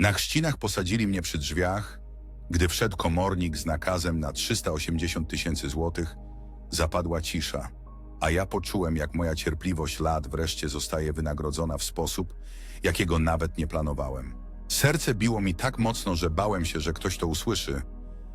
Na chrzcinach posadzili mnie przy drzwiach. Gdy wszedł komornik z nakazem na 380 tysięcy złotych, zapadła cisza, a ja poczułem, jak moja cierpliwość lat wreszcie zostaje wynagrodzona w sposób, jakiego nawet nie planowałem. Serce biło mi tak mocno, że bałem się, że ktoś to usłyszy,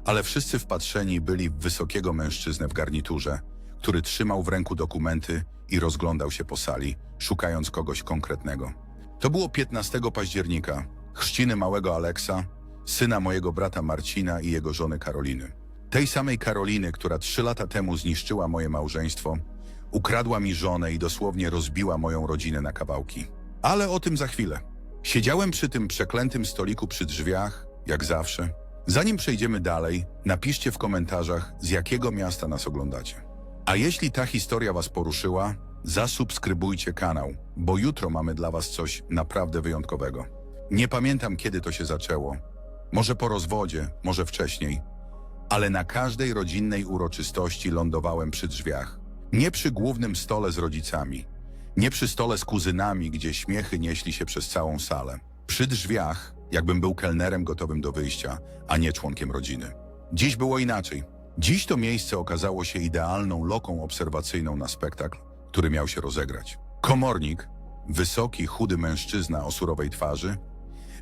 ale wszyscy wpatrzeni byli w wysokiego mężczyznę w garniturze, który trzymał w ręku dokumenty i rozglądał się po sali, szukając kogoś konkretnego. To było 15 października, chrzciny małego Aleksa, syna mojego brata Marcina i jego żony Karoliny. Tej samej Karoliny, która trzy lata temu zniszczyła moje małżeństwo, ukradła mi żonę i dosłownie rozbiła moją rodzinę na kawałki. Ale o tym za chwilę. Siedziałem przy tym przeklętym stoliku przy drzwiach, jak zawsze. Zanim przejdziemy dalej, napiszcie w komentarzach, z jakiego miasta nas oglądacie. A jeśli ta historia Was poruszyła, zasubskrybujcie kanał, bo jutro mamy dla Was coś naprawdę wyjątkowego. Nie pamiętam, kiedy to się zaczęło. Może po rozwodzie, może wcześniej. Ale na każdej rodzinnej uroczystości lądowałem przy drzwiach. Nie przy głównym stole z rodzicami. Nie przy stole z kuzynami, gdzie śmiechy nieśli się przez całą salę. Przy drzwiach, jakbym był kelnerem gotowym do wyjścia, a nie członkiem rodziny. Dziś było inaczej. Dziś to miejsce okazało się idealną loką obserwacyjną na spektakl, który miał się rozegrać. Komornik, wysoki, chudy mężczyzna o surowej twarzy,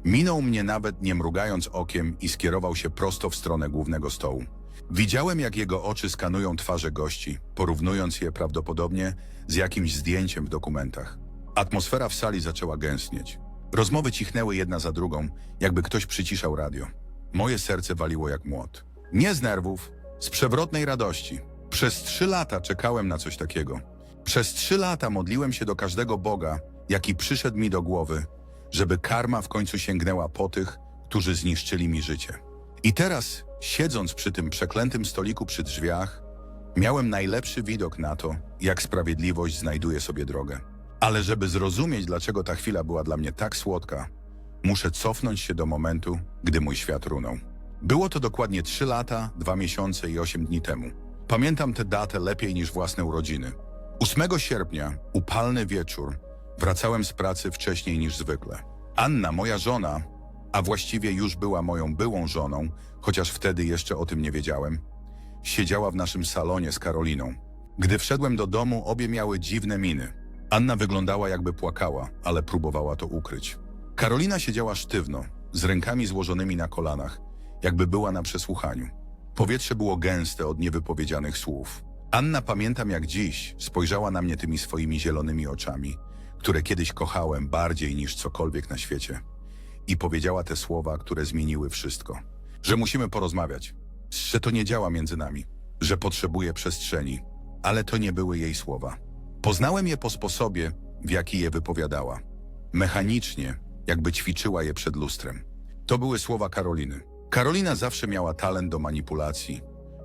minął mnie nawet nie mrugając okiem i skierował się prosto w stronę głównego stołu. Widziałem, jak jego oczy skanują twarze gości, porównując je prawdopodobnie z jakimś zdjęciem w dokumentach. Atmosfera w sali zaczęła gęstnieć. Rozmowy cichnęły jedna za drugą, jakby ktoś przyciszał radio. Moje serce waliło jak młot. Nie z nerwów, z przewrotnej radości. Przez trzy lata czekałem na coś takiego. Przez trzy lata modliłem się do każdego Boga, jaki przyszedł mi do głowy, żeby karma w końcu sięgnęła po tych, którzy zniszczyli mi życie. I teraz, siedząc przy tym przeklętym stoliku przy drzwiach, miałem najlepszy widok na to, jak sprawiedliwość znajduje sobie drogę. Ale żeby zrozumieć, dlaczego ta chwila była dla mnie tak słodka, muszę cofnąć się do momentu, gdy mój świat runął. Było to dokładnie 3 lata, 2 miesiące i 8 dni temu. Pamiętam tę datę lepiej niż własne urodziny. 8 sierpnia, upalny wieczór, wracałem z pracy wcześniej niż zwykle. Anna, moja żona, a właściwie już była moją byłą żoną, chociaż wtedy jeszcze o tym nie wiedziałem, siedziała w naszym salonie z Karoliną. Gdy wszedłem do domu, obie miały dziwne miny. Anna wyglądała jakby płakała, ale próbowała to ukryć. Karolina siedziała sztywno, z rękami złożonymi na kolanach, jakby była na przesłuchaniu. Powietrze było gęste od niewypowiedzianych słów. Anna pamiętam jak dziś spojrzała na mnie tymi swoimi zielonymi oczami, które kiedyś kochałem bardziej niż cokolwiek na świecie. I powiedziała te słowa, które zmieniły wszystko. Że musimy porozmawiać, że to nie działa między nami, że potrzebuje przestrzeni. Ale to nie były jej słowa. Poznałem je po sposobie, w jaki je wypowiadała. Mechanicznie, jakby ćwiczyła je przed lustrem. To były słowa Karoliny. Karolina zawsze miała talent do manipulacji,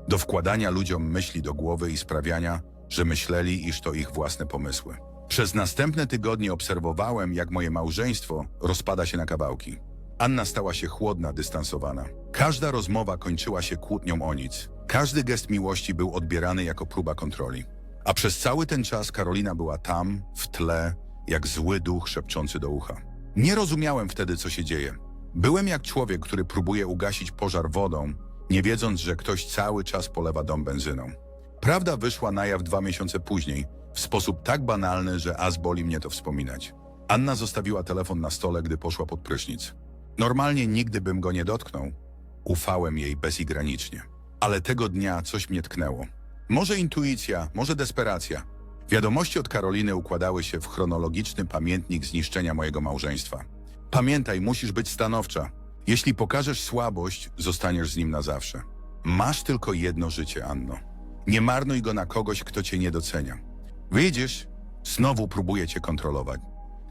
do wkładania ludziom myśli do głowy i sprawiania, że myśleli, iż to ich własne pomysły. Przez następne tygodnie obserwowałem, jak moje małżeństwo rozpada się na kawałki. Anna stała się chłodna, dystansowana. Każda rozmowa kończyła się kłótnią o nic. Każdy gest miłości był odbierany jako próba kontroli. A przez cały ten czas Karolina była tam, w tle, jak zły duch szepczący do ucha. Nie rozumiałem wtedy, co się dzieje. Byłem jak człowiek, który próbuje ugasić pożar wodą, nie wiedząc, że ktoś cały czas polewa dom benzyną. Prawda wyszła na jaw dwa miesiące później, w sposób tak banalny, że aż boli mnie to wspominać. Anna zostawiła telefon na stole, gdy poszła pod prysznic. Normalnie nigdy bym go nie dotknął. Ufałem jej bezgranicznie. Ale tego dnia coś mnie tknęło. Może intuicja, może desperacja. Wiadomości od Karoliny układały się w chronologiczny pamiętnik zniszczenia mojego małżeństwa. Pamiętaj, musisz być stanowcza. Jeśli pokażesz słabość, zostaniesz z nim na zawsze. Masz tylko jedno życie, Anno. Nie marnuj go na kogoś, kto cię nie docenia. Widzisz, znowu próbuję cię kontrolować.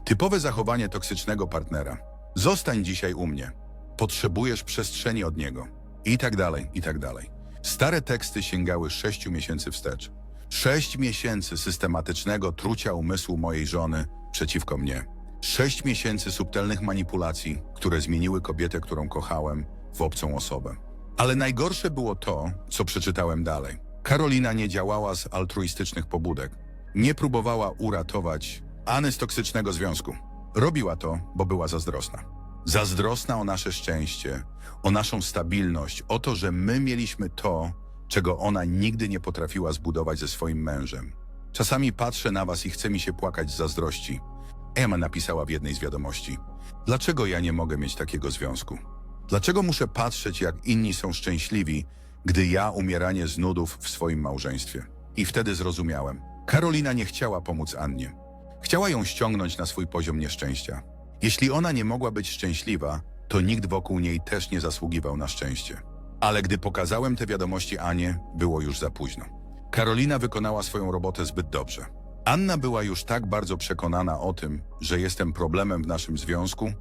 Typowe zachowanie toksycznego partnera. Zostań dzisiaj u mnie. Potrzebujesz przestrzeni od niego. I tak dalej, i tak dalej. Stare teksty sięgały sześciu miesięcy wstecz. Sześć miesięcy systematycznego trucia umysłu mojej żony przeciwko mnie. Sześć miesięcy subtelnych manipulacji, które zmieniły kobietę, którą kochałem, w obcą osobę. Ale najgorsze było to, co przeczytałem dalej. Karolina nie działała z altruistycznych pobudek. Nie próbowała uratować Any z toksycznego związku. Robiła to, bo była zazdrosna. Zazdrosna o nasze szczęście, o naszą stabilność, o to, że my mieliśmy to, czego ona nigdy nie potrafiła zbudować ze swoim mężem. Czasami patrzę na was i chce mi się płakać z zazdrości. Emma napisała w jednej z wiadomości. Dlaczego ja nie mogę mieć takiego związku? Dlaczego muszę patrzeć, jak inni są szczęśliwi, gdy ja umieranie z nudów w swoim małżeństwie? I wtedy zrozumiałem. Karolina nie chciała pomóc Annie. Chciała ją ściągnąć na swój poziom nieszczęścia. Jeśli ona nie mogła być szczęśliwa, to nikt wokół niej też nie zasługiwał na szczęście. Ale gdy pokazałem te wiadomości Anie, było już za późno. Karolina wykonała swoją robotę zbyt dobrze. Anna była już tak bardzo przekonana o tym, że jestem problemem w naszym związku,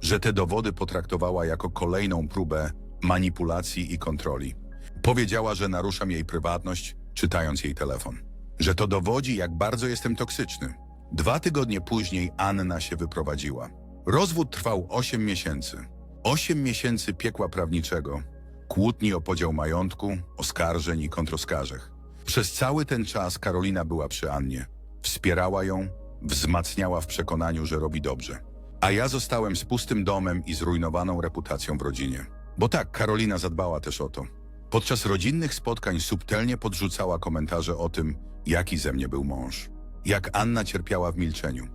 że te dowody potraktowała jako kolejną próbę manipulacji i kontroli. Powiedziała, że naruszam jej prywatność, czytając jej telefon. Że to dowodzi, jak bardzo jestem toksyczny. Dwa tygodnie później Anna się wyprowadziła. Rozwód trwał 8 miesięcy. 8 miesięcy piekła prawniczego, kłótni o podział majątku, oskarżeń i kontroskarżech. Przez cały ten czas Karolina była przy Annie. Wspierała ją, wzmacniała w przekonaniu, że robi dobrze. A ja zostałem z pustym domem i zrujnowaną reputacją w rodzinie. Bo tak, Karolina zadbała też o to. Podczas rodzinnych spotkań subtelnie podrzucała komentarze o tym, jaki ze mnie był mąż. Jak Anna cierpiała w milczeniu.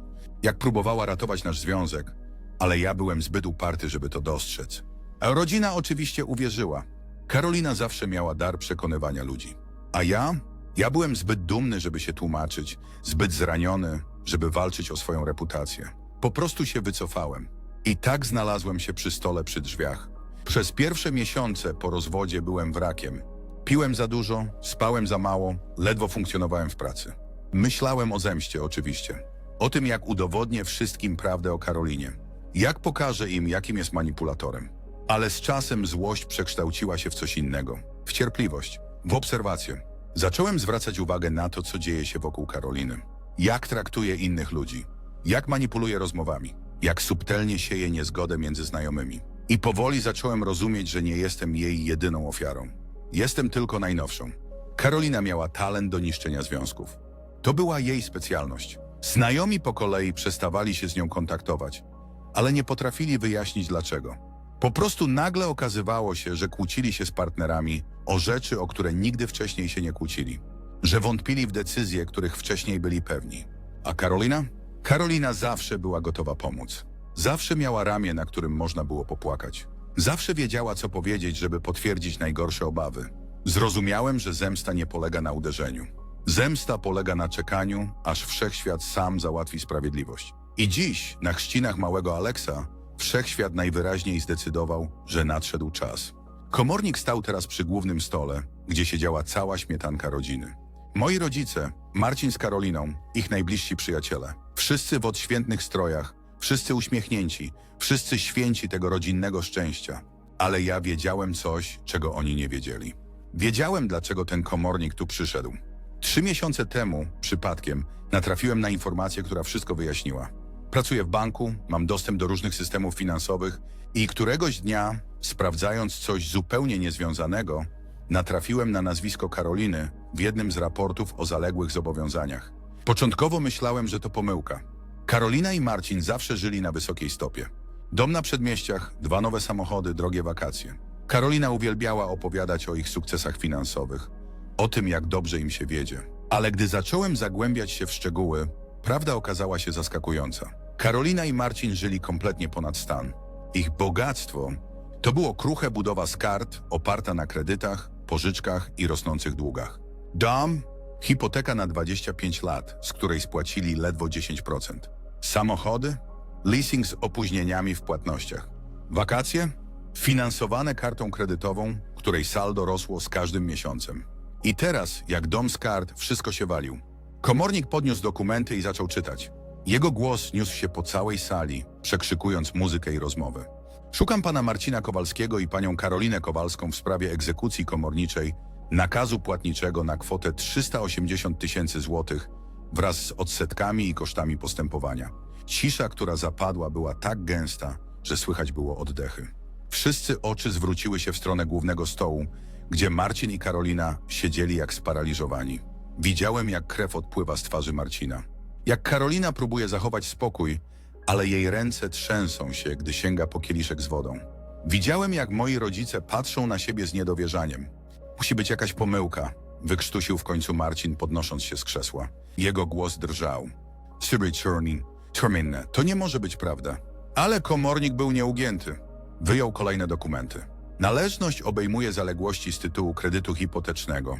Jak próbowała ratować nasz związek, ale ja byłem zbyt uparty, żeby to dostrzec. A rodzina oczywiście uwierzyła. Karolina zawsze miała dar przekonywania ludzi. A ja? Ja byłem zbyt dumny, żeby się tłumaczyć, zbyt zraniony, żeby walczyć o swoją reputację. Po prostu się wycofałem. I tak znalazłem się przy stole przy drzwiach. Przez pierwsze miesiące po rozwodzie byłem wrakiem. Piłem za dużo, spałem za mało, ledwo funkcjonowałem w pracy. Myślałem o zemście oczywiście. O tym, jak udowodnię wszystkim prawdę o Karolinie. Jak pokażę im, jakim jest manipulatorem. Ale z czasem złość przekształciła się w coś innego. W cierpliwość, w obserwację. Zacząłem zwracać uwagę na to, co dzieje się wokół Karoliny. Jak traktuje innych ludzi. Jak manipuluje rozmowami. Jak subtelnie sieje niezgodę między znajomymi. I powoli zacząłem rozumieć, że nie jestem jej jedyną ofiarą. Jestem tylko najnowszą. Karolina miała talent do niszczenia związków. To była jej specjalność. Znajomi po kolei przestawali się z nią kontaktować, ale nie potrafili wyjaśnić dlaczego. Po prostu nagle okazywało się, że kłócili się z partnerami o rzeczy, o które nigdy wcześniej się nie kłócili. Że wątpili w decyzje, których wcześniej byli pewni. A Karolina? Karolina zawsze była gotowa pomóc. Zawsze miała ramię, na którym można było popłakać. Zawsze wiedziała, co powiedzieć, żeby potwierdzić najgorsze obawy. Zrozumiałem, że zemsta nie polega na uderzeniu. Zemsta polega na czekaniu, aż wszechświat sam załatwi sprawiedliwość. I dziś, na chrzcinach małego Aleksa, wszechświat najwyraźniej zdecydował, że nadszedł czas. Komornik stał teraz przy głównym stole, gdzie siedziała cała śmietanka rodziny. Moi rodzice, Marcin z Karoliną, ich najbliżsi przyjaciele. Wszyscy w odświętnych strojach, wszyscy uśmiechnięci, wszyscy święci tego rodzinnego szczęścia. Ale ja wiedziałem coś, czego oni nie wiedzieli. Wiedziałem, dlaczego ten komornik tu przyszedł. Trzy miesiące temu, przypadkiem, natrafiłem na informację, która wszystko wyjaśniła. Pracuję w banku, mam dostęp do różnych systemów finansowych i któregoś dnia, sprawdzając coś zupełnie niezwiązanego, natrafiłem na nazwisko Karoliny w jednym z raportów o zaległych zobowiązaniach. Początkowo myślałem, że to pomyłka. Karolina i Marcin zawsze żyli na wysokiej stopie. Dom na przedmieściach, dwa nowe samochody, drogie wakacje. Karolina uwielbiała opowiadać o ich sukcesach finansowych, o tym, jak dobrze im się wiedzie. Ale gdy zacząłem zagłębiać się w szczegóły, prawda okazała się zaskakująca. Karolina i Marcin żyli kompletnie ponad stan. Ich bogactwo to było kruche budowa z kart, oparta na kredytach, pożyczkach i rosnących długach. Dom, hipoteka na 25 lat, z której spłacili ledwo 10%. Samochody, leasing z opóźnieniami w płatnościach. Wakacje, finansowane kartą kredytową, której saldo rosło z każdym miesiącem. I teraz, jak dom z kart, wszystko się walił. Komornik podniósł dokumenty i zaczął czytać. Jego głos niósł się po całej sali, przekrzykując muzykę i rozmowy. Szukam pana Marcina Kowalskiego i panią Karolinę Kowalską w sprawie egzekucji komorniczej, nakazu płatniczego na kwotę 380 tysięcy złotych wraz z odsetkami i kosztami postępowania. Cisza, która zapadła, była tak gęsta, że słychać było oddechy. Wszyscy oczy zwróciły się w stronę głównego stołu, gdzie Marcin i Karolina siedzieli jak sparaliżowani. Widziałem, jak krew odpływa z twarzy Marcina. Jak Karolina próbuje zachować spokój, ale jej ręce trzęsą się, gdy sięga po kieliszek z wodą. Widziałem, jak moi rodzice patrzą na siebie z niedowierzaniem. Musi być jakaś pomyłka, wykrztusił w końcu Marcin, podnosząc się z krzesła. Jego głos drżał. Syry Czernin, Terminne, to nie może być prawda. Ale komornik był nieugięty. Wyjął kolejne dokumenty. Należność obejmuje zaległości z tytułu kredytu hipotecznego,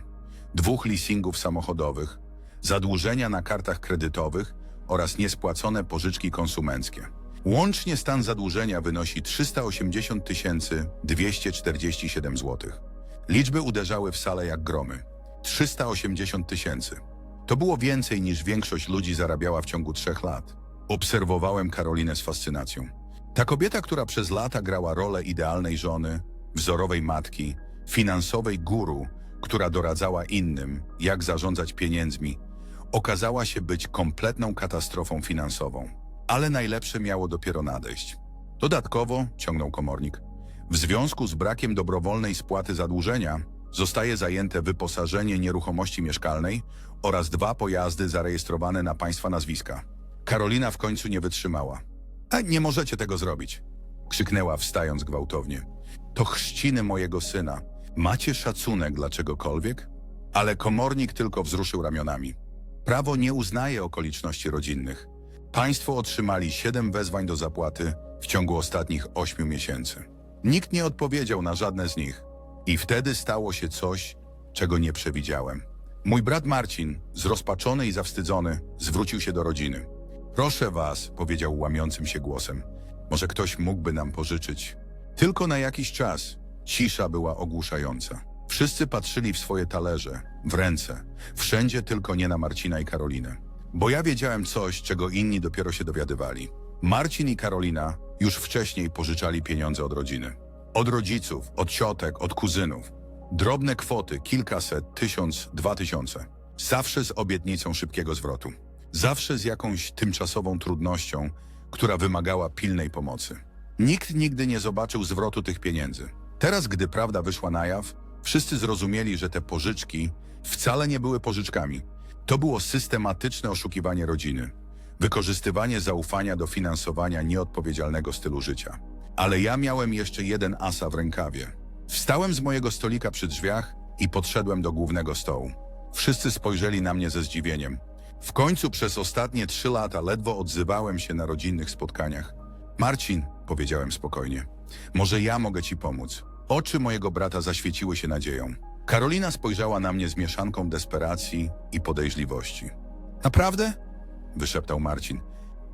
dwóch leasingów samochodowych, zadłużenia na kartach kredytowych oraz niespłacone pożyczki konsumenckie. Łącznie stan zadłużenia wynosi 380 247 zł. Liczby uderzały w salę jak gromy. 380 tysięcy. To było więcej niż większość ludzi zarabiała w ciągu trzech lat. Obserwowałem Karolinę z fascynacją. Ta kobieta, która przez lata grała rolę idealnej żony, wzorowej matki, finansowej guru, która doradzała innym, jak zarządzać pieniędzmi, okazała się być kompletną katastrofą finansową. Ale najlepsze miało dopiero nadejść. Dodatkowo, ciągnął komornik, w związku z brakiem dobrowolnej spłaty zadłużenia zostaje zajęte wyposażenie nieruchomości mieszkalnej oraz dwa pojazdy zarejestrowane na państwa nazwiska. Karolina w końcu nie wytrzymała. A nie możecie tego zrobić, krzyknęła wstając gwałtownie. To chrzciny mojego syna. Macie szacunek dla czegokolwiek? Ale komornik tylko wzruszył ramionami. Prawo nie uznaje okoliczności rodzinnych. Państwo otrzymali siedem wezwań do zapłaty w ciągu ostatnich ośmiu miesięcy. Nikt nie odpowiedział na żadne z nich. I wtedy stało się coś, czego nie przewidziałem. Mój brat Marcin, zrozpaczony i zawstydzony, zwrócił się do rodziny. Proszę was, powiedział łamiącym się głosem, może ktoś mógłby nam pożyczyć. Tylko na jakiś czas. Cisza była ogłuszająca. Wszyscy patrzyli w swoje talerze, w ręce, wszędzie tylko nie na Marcina i Karolinę. Bo ja wiedziałem coś, czego inni dopiero się dowiadywali. Marcin i Karolina już wcześniej pożyczali pieniądze od rodziny. Od rodziców, od ciotek, od kuzynów. Drobne kwoty, kilkaset, tysiąc, dwa tysiące. Zawsze z obietnicą szybkiego zwrotu. Zawsze z jakąś tymczasową trudnością, która wymagała pilnej pomocy. Nikt nigdy nie zobaczył zwrotu tych pieniędzy. Teraz, gdy prawda wyszła na jaw, wszyscy zrozumieli, że te pożyczki wcale nie były pożyczkami. To było systematyczne oszukiwanie rodziny, wykorzystywanie zaufania do finansowania nieodpowiedzialnego stylu życia. Ale ja miałem jeszcze jeden asa w rękawie. Wstałem z mojego stolika przy drzwiach i podszedłem do głównego stołu. Wszyscy spojrzeli na mnie ze zdziwieniem. W końcu przez ostatnie trzy lata ledwo odzywałem się na rodzinnych spotkaniach. Marcin, powiedziałem spokojnie, może ja mogę ci pomóc. Oczy mojego brata zaświeciły się nadzieją. Karolina spojrzała na mnie z mieszanką desperacji i podejrzliwości. Naprawdę? wyszeptał Marcin.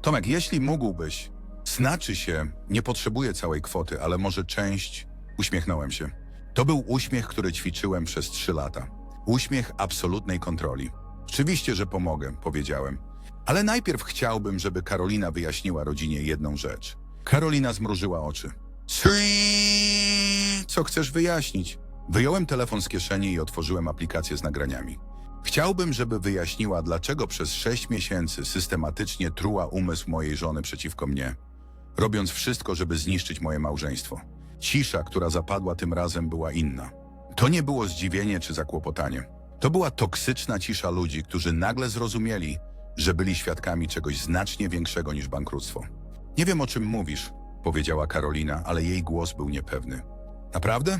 Tomek, jeśli mógłbyś, znaczy się, nie potrzebuję całej kwoty, ale może część. Uśmiechnąłem się. To był uśmiech, który ćwiczyłem przez trzy lata. Uśmiech absolutnej kontroli. Oczywiście, że pomogę, powiedziałem. Ale najpierw chciałbym, żeby Karolina wyjaśniła rodzinie jedną rzecz. Karolina zmrużyła oczy. Co chcesz wyjaśnić? Wyjąłem telefon z kieszeni i otworzyłem aplikację z nagraniami. Chciałbym, żeby wyjaśniła, dlaczego przez sześć miesięcy systematycznie truła umysł mojej żony przeciwko mnie, robiąc wszystko, żeby zniszczyć moje małżeństwo. Cisza, która zapadła tym razem, była inna. To nie było zdziwienie czy zakłopotanie. To była toksyczna cisza ludzi, którzy nagle zrozumieli, że byli świadkami czegoś znacznie większego niż bankructwo. Nie wiem, o czym mówisz, powiedziała Karolina, ale jej głos był niepewny. Naprawdę?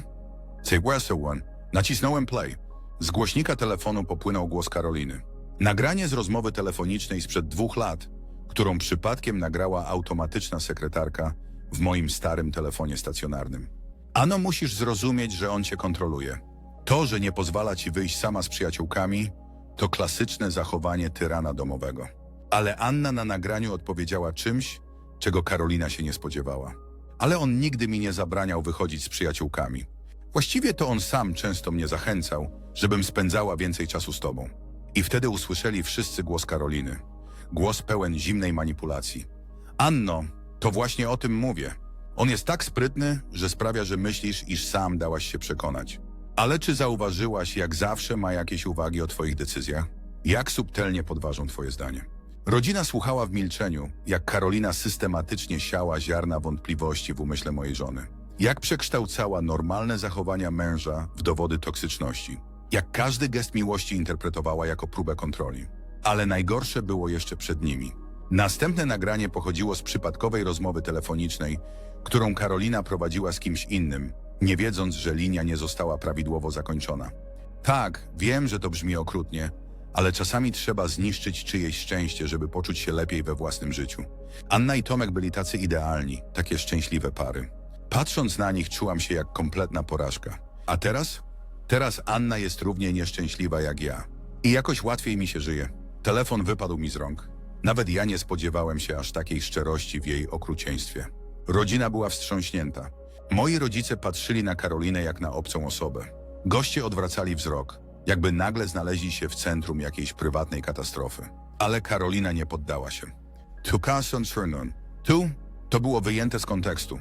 Say where's the one? Nacisnąłem play. Z głośnika telefonu popłynął głos Karoliny. Nagranie z rozmowy telefonicznej sprzed dwóch lat, którą przypadkiem nagrała automatyczna sekretarka w moim starym telefonie stacjonarnym. Ano musisz zrozumieć, że on cię kontroluje. To, że nie pozwala ci wyjść sama z przyjaciółkami, to klasyczne zachowanie tyrana domowego. Ale Anna na nagraniu odpowiedziała czymś, czego Karolina się nie spodziewała. Ale on nigdy mi nie zabraniał wychodzić z przyjaciółkami. Właściwie to on sam często mnie zachęcał, żebym spędzała więcej czasu z tobą. I wtedy usłyszeli wszyscy głos Karoliny. Głos pełen zimnej manipulacji. Anno, to właśnie o tym mówię. On jest tak sprytny, że sprawia, że myślisz, iż sam dałaś się przekonać. Ale czy zauważyłaś, jak zawsze ma jakieś uwagi o twoich decyzjach? Jak subtelnie podważą twoje zdanie? Rodzina słuchała w milczeniu, jak Karolina systematycznie siała ziarna wątpliwości w umyśle mojej żony. Jak przekształcała normalne zachowania męża w dowody toksyczności. Jak każdy gest miłości interpretowała jako próbę kontroli. Ale najgorsze było jeszcze przed nimi. Następne nagranie pochodziło z przypadkowej rozmowy telefonicznej, którą Karolina prowadziła z kimś innym, nie wiedząc, że linia nie została prawidłowo zakończona. Tak, wiem, że to brzmi okrutnie, ale czasami trzeba zniszczyć czyjeś szczęście, żeby poczuć się lepiej we własnym życiu. Anna i Tomek byli tacy idealni, takie szczęśliwe pary. Patrząc na nich, czułam się jak kompletna porażka. A teraz? Teraz Anna jest równie nieszczęśliwa jak ja. I jakoś łatwiej mi się żyje. Telefon wypadł mi z rąk. Nawet ja nie spodziewałem się aż takiej szczerości w jej okrucieństwie. Rodzina była wstrząśnięta. Moi rodzice patrzyli na Karolinę jak na obcą osobę. Goście odwracali wzrok, jakby nagle znaleźli się w centrum jakiejś prywatnej katastrofy. Ale Karolina nie poddała się. Tu Carson Cernon. Tu? To było wyjęte z kontekstu.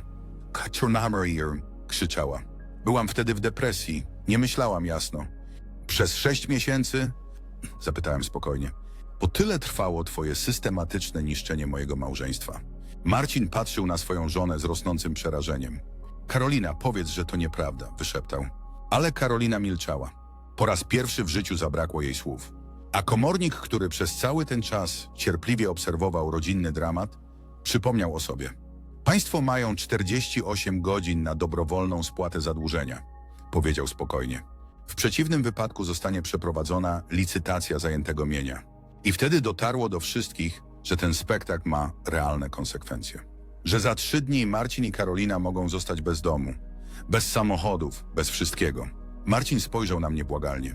Kaczornamerier krzyczała. Byłam wtedy w depresji. Nie myślałam jasno. Przez sześć miesięcy? Zapytałem spokojnie. Po tyle trwało twoje systematyczne niszczenie mojego małżeństwa. Marcin patrzył na swoją żonę z rosnącym przerażeniem. Karolina, powiedz, że to nieprawda, wyszeptał. Ale Karolina milczała. Po raz pierwszy w życiu zabrakło jej słów. A komornik, który przez cały ten czas cierpliwie obserwował rodzinny dramat, przypomniał o sobie. Państwo mają 48 godzin na dobrowolną spłatę zadłużenia, powiedział spokojnie. W przeciwnym wypadku zostanie przeprowadzona licytacja zajętego mienia. I wtedy dotarło do wszystkich, że ten spektakl ma realne konsekwencje. Że za trzy dni Marcin i Karolina mogą zostać bez domu, bez samochodów, bez wszystkiego. Marcin spojrzał na mnie błagalnie.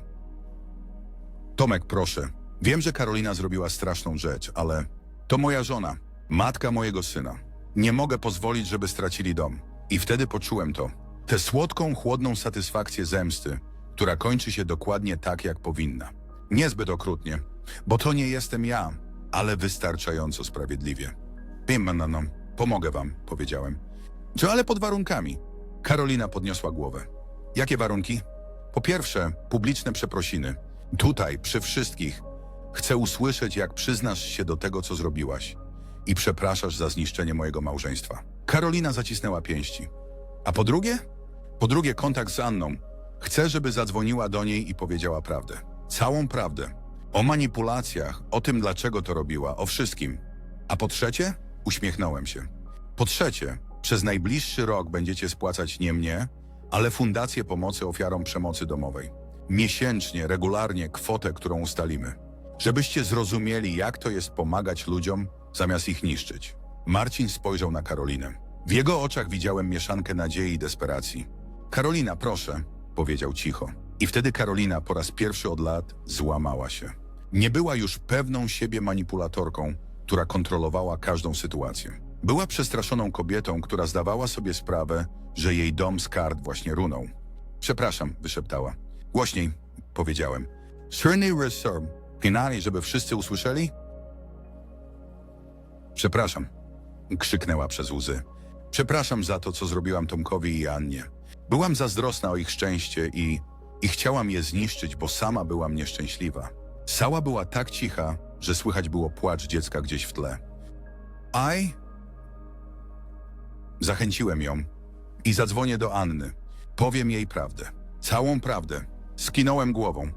Tomek, proszę. Wiem, że Karolina zrobiła straszną rzecz, ale to moja żona, matka mojego syna. Nie mogę pozwolić, żeby stracili dom. I wtedy poczułem to. Tę słodką, chłodną satysfakcję zemsty, która kończy się dokładnie tak, jak powinna. Niezbyt okrutnie, bo to nie jestem ja, ale wystarczająco sprawiedliwie. Wiem, no, no, pomogę wam, powiedziałem. Czy ale pod warunkami? Karolina podniosła głowę. Jakie warunki? Po pierwsze, publiczne przeprosiny. Tutaj, przy wszystkich, chcę usłyszeć, jak przyznasz się do tego, co zrobiłaś i przepraszasz za zniszczenie mojego małżeństwa. Karolina zacisnęła pięści. A po drugie? Po drugie, kontakt z Anną. Chcę, żeby zadzwoniła do niej i powiedziała prawdę. Całą prawdę. O manipulacjach, o tym, dlaczego to robiła, o wszystkim. A po trzecie? Uśmiechnąłem się. Po trzecie, przez najbliższy rok będziecie spłacać nie mnie, ale Fundację Pomocy Ofiarom Przemocy Domowej. Miesięcznie, regularnie kwotę, którą ustalimy. Żebyście zrozumieli, jak to jest pomagać ludziom, zamiast ich niszczyć. Marcin spojrzał na Karolinę. W jego oczach widziałem mieszankę nadziei i desperacji. Karolina, proszę, powiedział cicho. I wtedy Karolina po raz pierwszy od lat złamała się. Nie była już pewną siebie manipulatorką, która kontrolowała każdą sytuację. Była przestraszoną kobietą, która zdawała sobie sprawę, że jej dom z kart właśnie runął. Przepraszam, wyszeptała. Głośniej, powiedziałem. Srny Reserve. Pinali, żeby wszyscy usłyszeli? Przepraszam, krzyknęła przez łzy. Przepraszam za to, co zrobiłam Tomkowi i Annie. Byłam zazdrosna o ich szczęście i, i chciałam je zniszczyć, bo sama byłam nieszczęśliwa. Sała była tak cicha, że słychać było płacz dziecka gdzieś w tle. Aj? Zachęciłem ją i zadzwonię do Anny. Powiem jej prawdę. Całą prawdę. Skinąłem głową.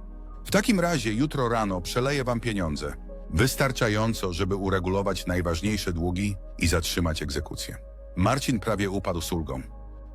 W takim razie jutro rano przeleję wam pieniądze. Wystarczająco, żeby uregulować najważniejsze długi i zatrzymać egzekucję. Marcin prawie upadł z ulgą.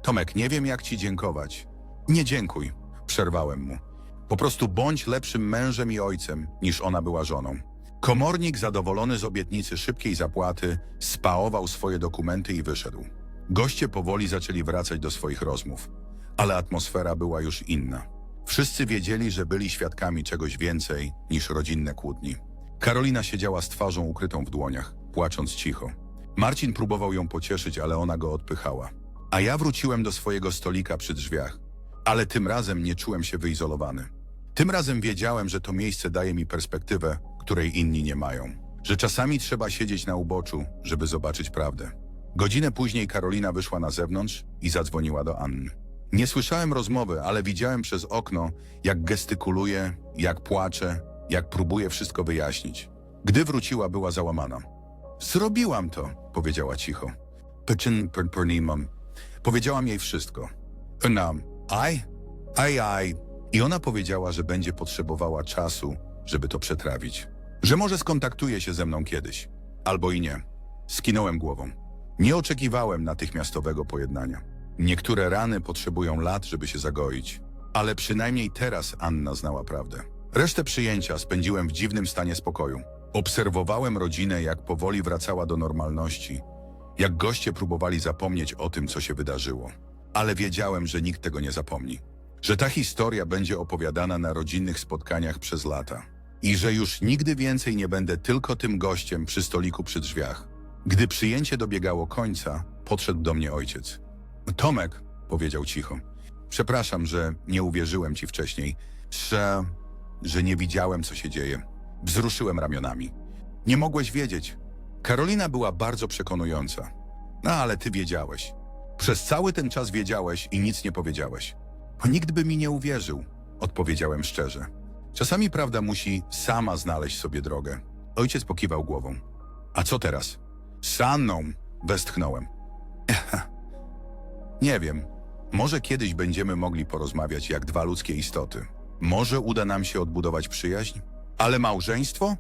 Tomek, nie wiem jak ci dziękować. Nie dziękuj, przerwałem mu. Po prostu bądź lepszym mężem i ojcem, niż ona była żoną. Komornik, zadowolony z obietnicy szybkiej zapłaty, spaował swoje dokumenty i wyszedł. Goście powoli zaczęli wracać do swoich rozmów, ale atmosfera była już inna. Wszyscy wiedzieli, że byli świadkami czegoś więcej niż rodzinne kłótni. Karolina siedziała z twarzą ukrytą w dłoniach, płacząc cicho. Marcin próbował ją pocieszyć, ale ona go odpychała. A ja wróciłem do swojego stolika przy drzwiach, ale tym razem nie czułem się wyizolowany. Tym razem wiedziałem, że to miejsce daje mi perspektywę, której inni nie mają. Że czasami trzeba siedzieć na uboczu, żeby zobaczyć prawdę. Godzinę później Karolina wyszła na zewnątrz i zadzwoniła do Anny. Nie słyszałem rozmowy, ale widziałem przez okno, jak gestykuluje, jak płacze, jak próbuje wszystko wyjaśnić. Gdy wróciła, była załamana. Zrobiłam to, powiedziała cicho. Peczyn pernimam. Powiedziałam jej wszystko. Nam, aj, aj, aj. I ona powiedziała, że będzie potrzebowała czasu, żeby to przetrawić. Że może skontaktuje się ze mną kiedyś. Albo i nie. Skinąłem głową. Nie oczekiwałem natychmiastowego pojednania. Niektóre rany potrzebują lat, żeby się zagoić. Ale przynajmniej teraz Anna znała prawdę. Resztę przyjęcia spędziłem w dziwnym stanie spokoju. Obserwowałem rodzinę, jak powoli wracała do normalności, jak goście próbowali zapomnieć o tym, co się wydarzyło. Ale wiedziałem, że nikt tego nie zapomni. Że ta historia będzie opowiadana na rodzinnych spotkaniach przez lata. I że już nigdy więcej nie będę tylko tym gościem przy stoliku przy drzwiach. Gdy przyjęcie dobiegało końca, podszedł do mnie ojciec. Tomek, powiedział cicho. Przepraszam, że nie uwierzyłem ci wcześniej, że, że nie widziałem, co się dzieje. Wzruszyłem ramionami. Nie mogłeś wiedzieć. Karolina była bardzo przekonująca. No, ale ty wiedziałeś. Przez cały ten czas wiedziałeś i nic nie powiedziałeś. Nikt by mi nie uwierzył, odpowiedziałem szczerze. Czasami prawda musi sama znaleźć sobie drogę. Ojciec pokiwał głową. A co teraz? Z Anną, westchnąłem. Nie wiem. Może kiedyś będziemy mogli porozmawiać jak dwa ludzkie istoty. Może uda nam się odbudować przyjaźń? Ale małżeństwo?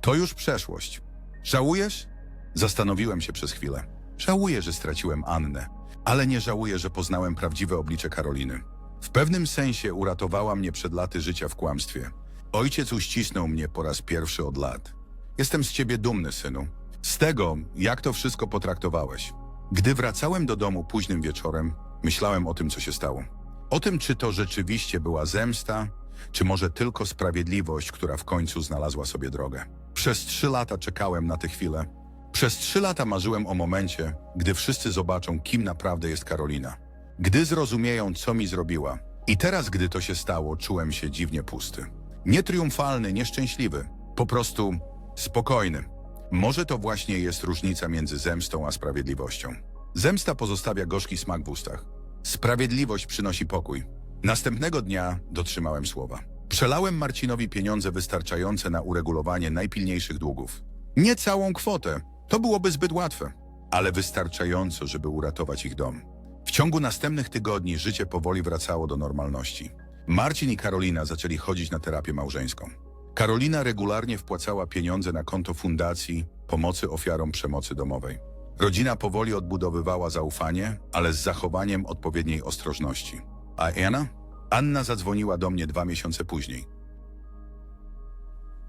To już przeszłość. Żałujesz? Zastanowiłem się przez chwilę. Żałuję, że straciłem Annę, ale nie żałuję, że poznałem prawdziwe oblicze Karoliny. W pewnym sensie uratowała mnie przed laty życia w kłamstwie. Ojciec uścisnął mnie po raz pierwszy od lat. Jestem z ciebie dumny, synu. Z tego, jak to wszystko potraktowałeś. Gdy wracałem do domu późnym wieczorem, myślałem o tym, co się stało. O tym, czy to rzeczywiście była zemsta, czy może tylko sprawiedliwość, która w końcu znalazła sobie drogę. Przez trzy lata czekałem na tę chwilę. Przez trzy lata marzyłem o momencie, gdy wszyscy zobaczą, kim naprawdę jest Karolina. Gdy zrozumieją, co mi zrobiła. I teraz, gdy to się stało, czułem się dziwnie pusty. Nie triumfalny, nieszczęśliwy. Po prostu spokojny. Może to właśnie jest różnica między zemstą a sprawiedliwością. Zemsta pozostawia gorzki smak w ustach. Sprawiedliwość przynosi pokój. Następnego dnia dotrzymałem słowa. Przelałem Marcinowi pieniądze wystarczające na uregulowanie najpilniejszych długów. Nie całą kwotę, to byłoby zbyt łatwe, ale wystarczająco, żeby uratować ich dom. W ciągu następnych tygodni życie powoli wracało do normalności. Marcin i Karolina zaczęli chodzić na terapię małżeńską. Karolina regularnie wpłacała pieniądze na konto fundacji pomocy ofiarom przemocy domowej. Rodzina powoli odbudowywała zaufanie, ale z zachowaniem odpowiedniej ostrożności. A Anna? Anna zadzwoniła do mnie dwa miesiące później.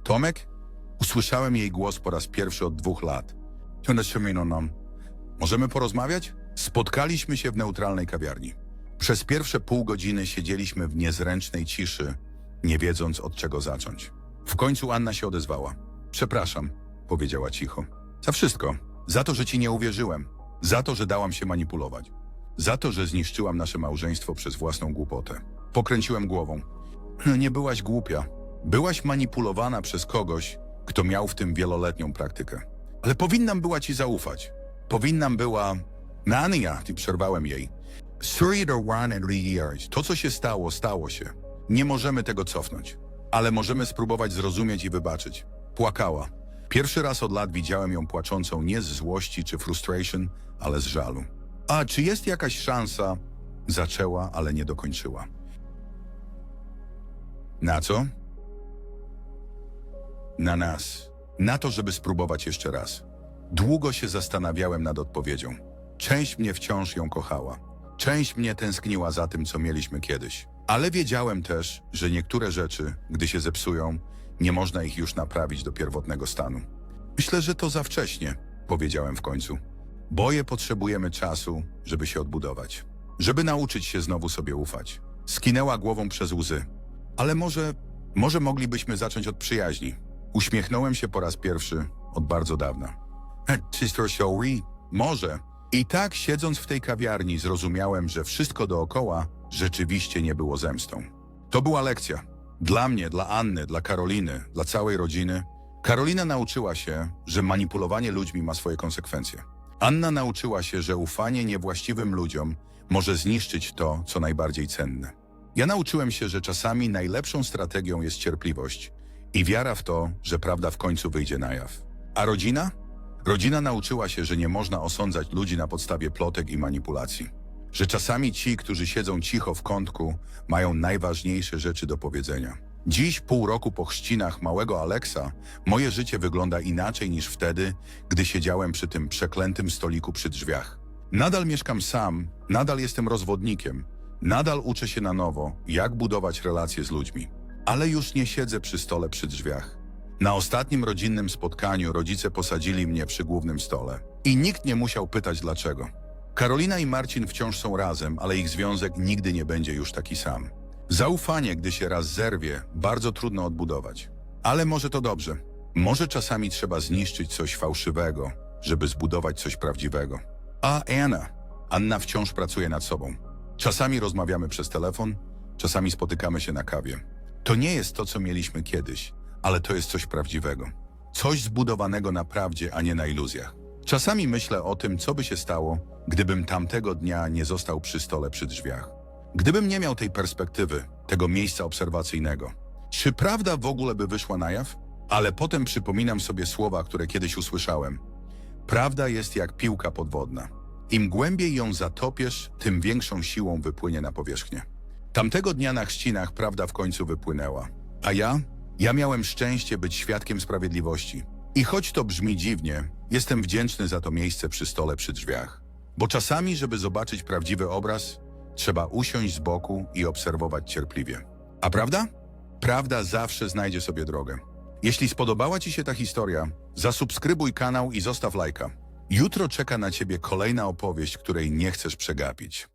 Tomek? Usłyszałem jej głos po raz pierwszy od dwóch lat. nam. Możemy porozmawiać? Spotkaliśmy się w neutralnej kawiarni. Przez pierwsze pół godziny siedzieliśmy w niezręcznej ciszy, nie wiedząc od czego zacząć. W końcu Anna się odezwała. Przepraszam, powiedziała cicho. Za wszystko. Za to, że ci nie uwierzyłem. Za to, że dałam się manipulować. Za to, że zniszczyłam nasze małżeństwo przez własną głupotę. Pokręciłem głową. Nie byłaś głupia. Byłaś manipulowana przez kogoś, kto miał w tym wieloletnią praktykę. Ale powinnam była ci zaufać. Powinnam była... Nania, ty przerwałem jej. Sorry to run and re To, co się stało, stało się. Nie możemy tego cofnąć. Ale możemy spróbować zrozumieć i wybaczyć. Płakała. Pierwszy raz od lat widziałem ją płaczącą nie z złości czy frustration, ale z żalu. A czy jest jakaś szansa? Zaczęła, ale nie dokończyła. Na co? Na nas. Na to, żeby spróbować jeszcze raz. Długo się zastanawiałem nad odpowiedzią. Część mnie wciąż ją kochała. Część mnie tęskniła za tym, co mieliśmy kiedyś. Ale wiedziałem też, że niektóre rzeczy, gdy się zepsują, nie można ich już naprawić do pierwotnego stanu. Myślę, że to za wcześnie, powiedziałem w końcu. Boje potrzebujemy czasu, żeby się odbudować. Żeby nauczyć się znowu sobie ufać. Skinęła głową przez łzy. Ale może, może moglibyśmy zacząć od przyjaźni. Uśmiechnąłem się po raz pierwszy od bardzo dawna. Sister Shori, może. I tak siedząc w tej kawiarni zrozumiałem, że wszystko dookoła rzeczywiście nie było zemstą. To była lekcja. Dla mnie, dla Anny, dla Karoliny, dla całej rodziny. Karolina nauczyła się, że manipulowanie ludźmi ma swoje konsekwencje. Anna nauczyła się, że ufanie niewłaściwym ludziom może zniszczyć to, co najbardziej cenne. Ja nauczyłem się, że czasami najlepszą strategią jest cierpliwość i wiara w to, że prawda w końcu wyjdzie na jaw. A rodzina? Rodzina nauczyła się, że nie można osądzać ludzi na podstawie plotek i manipulacji. Że czasami ci, którzy siedzą cicho w kątku, mają najważniejsze rzeczy do powiedzenia. Dziś, pół roku po chrzcinach małego Aleksa, moje życie wygląda inaczej niż wtedy, gdy siedziałem przy tym przeklętym stoliku przy drzwiach. Nadal mieszkam sam, nadal jestem rozwodnikiem, nadal uczę się na nowo, jak budować relacje z ludźmi. Ale już nie siedzę przy stole przy drzwiach. Na ostatnim rodzinnym spotkaniu rodzice posadzili mnie przy głównym stole. I nikt nie musiał pytać dlaczego. Karolina i Marcin wciąż są razem, ale ich związek nigdy nie będzie już taki sam. Zaufanie, gdy się raz zerwie, bardzo trudno odbudować. Ale może to dobrze. Może czasami trzeba zniszczyć coś fałszywego, żeby zbudować coś prawdziwego. A Anna? Anna wciąż pracuje nad sobą. Czasami rozmawiamy przez telefon, czasami spotykamy się na kawie. To nie jest to, co mieliśmy kiedyś, ale to jest coś prawdziwego. Coś zbudowanego na prawdzie, a nie na iluzjach. Czasami myślę o tym, co by się stało, gdybym tamtego dnia nie został przy stole przy drzwiach. Gdybym nie miał tej perspektywy, tego miejsca obserwacyjnego. Czy prawda w ogóle by wyszła na jaw? Ale potem przypominam sobie słowa, które kiedyś usłyszałem. Prawda jest jak piłka podwodna. Im głębiej ją zatopiesz, tym większą siłą wypłynie na powierzchnię. Tamtego dnia na chrzcinach prawda w końcu wypłynęła. A ja? Ja miałem szczęście być świadkiem sprawiedliwości. I choć to brzmi dziwnie, jestem wdzięczny za to miejsce przy stole przy drzwiach. Bo czasami, żeby zobaczyć prawdziwy obraz, trzeba usiąść z boku i obserwować cierpliwie. A prawda? Prawda zawsze znajdzie sobie drogę. Jeśli spodobała Ci się ta historia, zasubskrybuj kanał i zostaw lajka. Jutro czeka na Ciebie kolejna opowieść, której nie chcesz przegapić.